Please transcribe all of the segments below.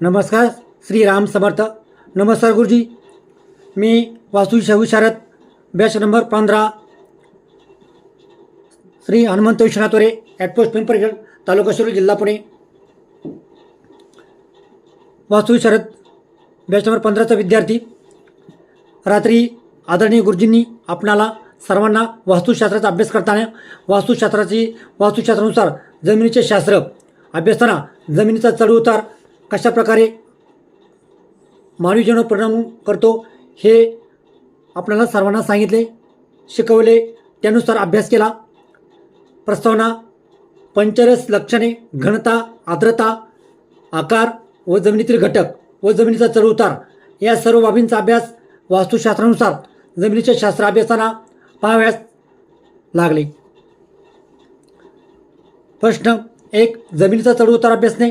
नमस्कार श्री राम समर्थ. नमस्कार गुरुजी. मी वास्तु शाहू शारद बॅच नंबर पंधरा. श्री हनुमंत विश्वनाथ वरे ॲटपोस्ट पिंपरगड तालुका शिरूर जिल्हा पुणे. वासू शरद बॅच नंबर पंधराचा विद्यार्थी. रात्री आदरणीय गुरुजींनी आपणाला सर्वांना वास्तुशास्त्राचा अभ्यास करताना वास्तुशास्त्राची वास्तुशास्त्रानुसार जमिनीचे शास्त्र अभ्यासताना जमिनीचा चढउतार कशा प्रकारे मानवी परिणाम करतो हे आपल्याला सर्वांना सांगितले शिकवले त्यानुसार अभ्यास केला. प्रस्तावना पंचरस लक्षणे घनता आर्द्रता आकार व जमिनीतील घटक व जमिनीचा चढउतार या सर्व बाबींचा अभ्यास वास्तुशास्त्रानुसार जमिनीच्या शास्त्र अभ्यासाला पाहाव्यास लागले. प्रश्न एक जमिनीचा चढउतार अभ्यासने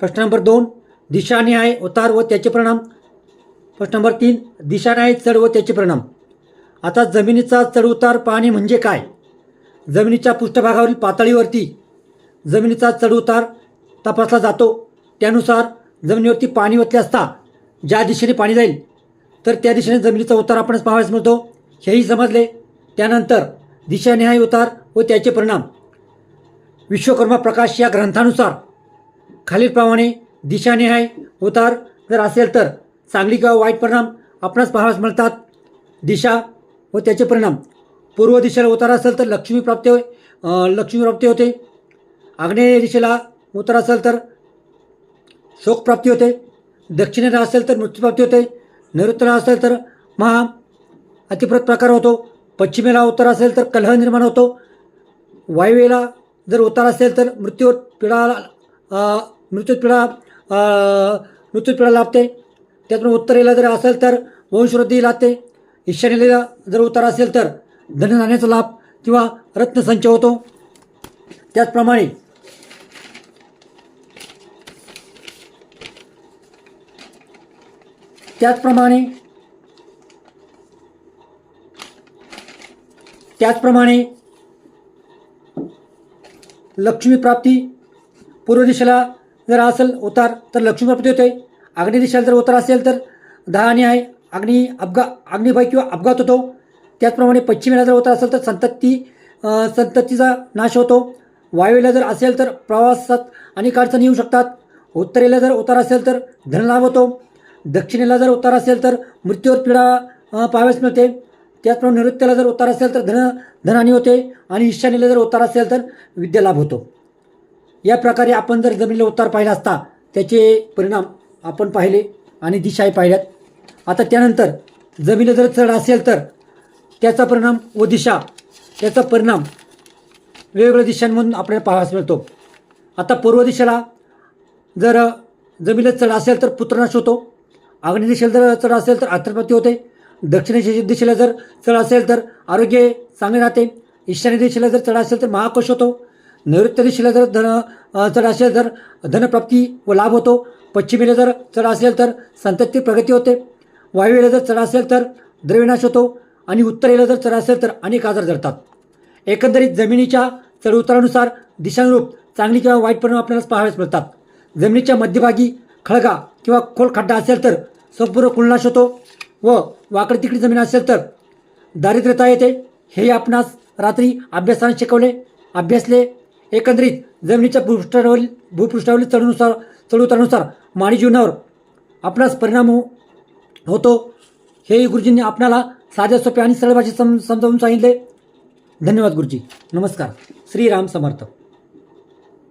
प्रश्न नंबर दोन आहे उतार व त्याचे परिणाम. प्रश्न नंबर तीन दिशानिहाय चढ व त्याचे परिणाम. आता जमिनीचा चढउतार पाहणे म्हणजे काय? जमिनीच्या पृष्ठभागावरील पातळीवरती जमिनीचा चढउतार तपासला जातो. त्यानुसार जमिनीवरती पाणी ओतले असता ज्या दिशेने पाणी जाईल तर त्या दिशेने जमिनीचा उतार आपणच पाहावयास मिळतो हेही समजले. त्यानंतर दिशानिहाय उतार व त्याचे परिणाम. विश्वकर्मा प्रकाश या ग्रंथानुसार खालीलप्रमाणे दिशानिहाय उतार जर असेल तर चांगली किंवा वाईट परिणाम आपणास पाहावास मिळतात. दिशा व त्याचे परिणाम. पूर्व दिशेला उतार असेल तर लक्ष्मी प्राप्ती लक्ष्मी प्राप्ती होते. आग्नेय दिशेला उतार असेल तर शोकप्राप्ती होते. दक्षिणेला असेल तर मृत्यूप्राप्ती होते. नैऋत्यला असेल तर महा अतिप्रत प्रकार होतो. पश्चिमेला उतार असेल तर कलह निर्माण होतो. वायव्येला जर उतार असेल तर मृत्यू पिढा मृत्यू पिढा लाभते. त्यातून उत्तरेला जर असेल तर वंशवृद्धी लाभते. ईशान्येला जर उत्तर असेल तर धनधान्याचा लाभ किंवा रत्नसंच होतो. त्याचप्रमाणे त्याचप्रमाणे त्याचप्रमाणे लक्ष्मी प्राप्ती पूर्व दिशेला जर असेल उतार तर लक्ष्मी प्राप्ती होते. अग्नी दिशेला जर उतार असेल तर दहानी आहे. अग्नी अपघा अग्निभय किंवा अपघात होतो. त्याचप्रमाणे पश्चिमेला जर उतार असेल तर संतती संततीचा नाश होतो. वायूला जर असेल तर प्रवासात अनेक अडचणी येऊ शकतात. उत्तरेला जर उतार असेल तर धनलाभ होतो. दक्षिणेला जर उतार असेल तर मृत्यूवर पीडा पाहाव्यास मिळते. त्याचप्रमाणे नैऋत्याला जर उतार असेल तर धन धनहानी होते. आणि ईशान्येला जर उतार असेल तर विद्यालाभ होतो. या प्रकारे आपण जर जमिनीला उतार पाहिला असता त्याचे परिणाम आपण पाहिले आणि दिशाही पाहिल्यात. आता त्यानंतर जमिनीला जर चढ असेल तर त्याचा परिणाम व दिशा त्याचा परिणाम वेगवेगळ्या दिशांमधून आपल्याला पाहायला मिळतो. आता पूर्व दिशेला जर जमिनीला चढ असेल तर पुत्रनाश होतो. आग्नेय दिशेला जर चढ असेल तर आत्रपती होते. दक्षिण दिशेला जर चढ असेल तर आरोग्य चांगले राहते. ईशान्य दिशेला जर चढ असेल तर महाकोश होतो. नैऋत्य दिशेला जर धन चढ असेल तर धनप्राप्ती व लाभ होतो. पश्चिमेला जर चढ असेल तर संतती प्रगती होते. वायुवेला जर चढ असेल तर द्रव्यनाश होतो आणि उत्तरेला जर चढ असेल तर अनेक आजार जडतात. एकंदरीत जमिनीच्या चढउतारानुसार दिशानुरूप चांगली किंवा वाईट परिणाम आपल्याला पाहावेच मिळतात. जमिनीच्या मध्यभागी खळगा किंवा खोल खड्डा असेल तर संपूर्ण कुलनाश होतो व वाकडी तिकडी जमीन असेल तर दारिद्र्यता येते. हे आपणास रात्री अभ्यासाने शिकवले. अभ्यासले एकंदरीत जमिनीच्या भूपृष्ठावरील भूपृष्ठावरील चढनुसार चढउतारानुसार मानवी जीवनावर आपणास परिणाम हो- होतो. हे गुरुजींनी आपणाला साध्या सोप्या आणि सरळ भाषेत सम समजावून सांगितले. धन्यवाद गुरुजी. नमस्कार. श्रीराम समर्थ.